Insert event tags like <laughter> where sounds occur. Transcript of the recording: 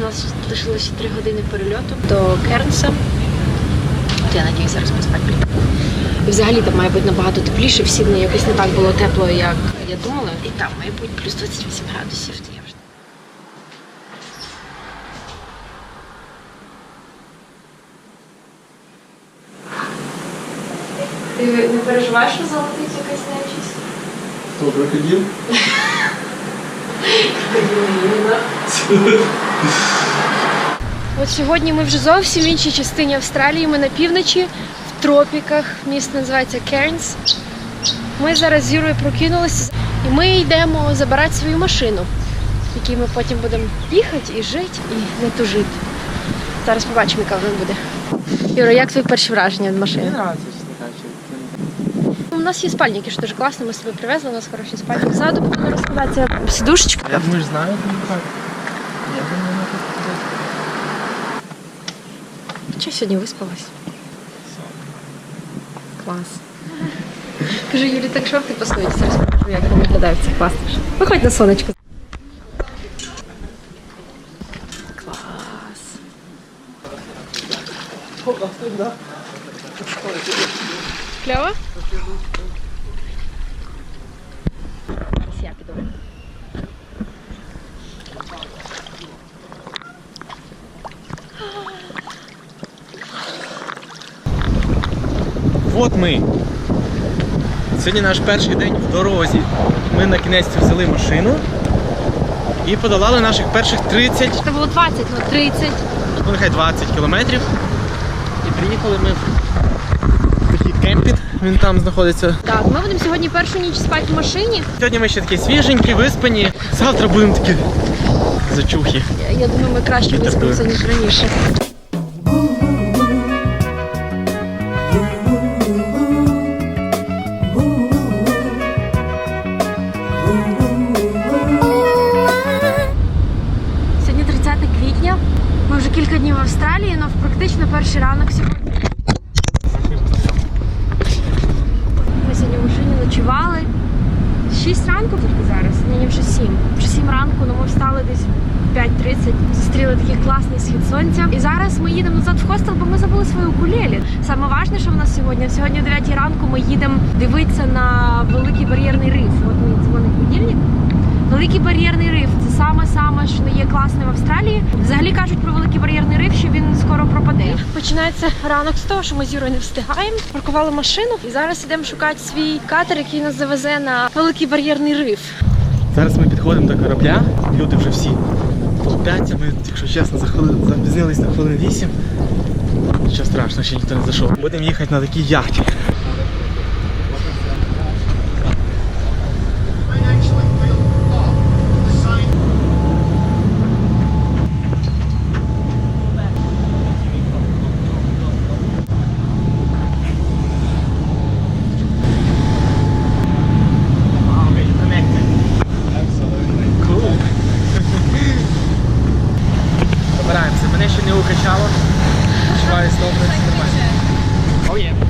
У нас лишилося 3 години перельоту до Кернса. От я надіюся, зараз поспати прийду. І взагалі там має бути набагато тепліше. В Сіднеї якось не так було тепло, як я думала. І там має бути плюс 28 градусів. То я вже Ти не переживаєш, що залетить якась нечість? Хто крокодил? <laughs> От сьогодні ми вже зовсім в іншій частині Австралії. Ми на півночі, в тропіках. Місто називається Кернс. Ми зараз з Юрою прокинулися і ми йдемо забирати свою машину, в якій ми потім будемо їхати і жити, і не тужити. Зараз побачимо, яка вона буде. Юра, як твої перші враження від машини? Мені кажучи. У нас є спальники, що дуже класно. Ми себе привезли, у нас хороші спальники. Ззаду буде розкладатися сідушечка. Я думаю, знаю, як. Я думаю, вона тут буде. Чого сьогодні виспалась? Клас. Кажу, Юлі, так що ти постоїть, зараз покажу, як вони виглядають це класно. Виходь на сонечко. Клас. Кльово? Зараз я піду. От ми. Сьогодні наш перший день в дорозі. Ми на кінець взяли машину і подолали наших перших 30, Це було 20, ну 30. ну нехай 20 кілометрів. І приїхали ми такий кемпінг, він там знаходиться. Так, ми будемо сьогодні першу ніч спати в машині. Сьогодні ми ще такі свіженькі, виспані. Завтра будемо такі зачухи. Я, я думаю, ми краще виспимося, ніж раніше. Сьогодні 30 квітня. Ми вже кілька днів в Австралії, але практично перший ранок сьогодні. Ми сьогодні в машині ночували. 6 ранку тільки зараз, ні, вже 7. Вже 7 ранку, але ми встали десь 5.30, зустріли такий класний схід сонця. І зараз ми їдемо назад в хостел, бо ми забули свою укулелі. Саме важне, що в нас сьогодні. Сьогодні о 9 ранку ми їдемо дивитися на великий бар'єрний риф. От мені дзвонить будильник. Великий бар'єрний риф це саме саме, що є класне в Австралії. Взагалі кажуть про великий бар'єрний скоро. Починається ранок з того, що ми з Юрою не встигаємо. Паркували машину і зараз йдемо шукати свій катер, який нас завезе на великий бар'єрний риф. Зараз ми підходимо до корабля, люди вже всі толпяться. Ми, якщо чесно, запізнились на хвилин 8. Нічого страшного, ще ніхто не зайшов. Будемо їхати на такій яхті. мене ще не укачало. Почуваюсь добре, все нормально. Oh yeah.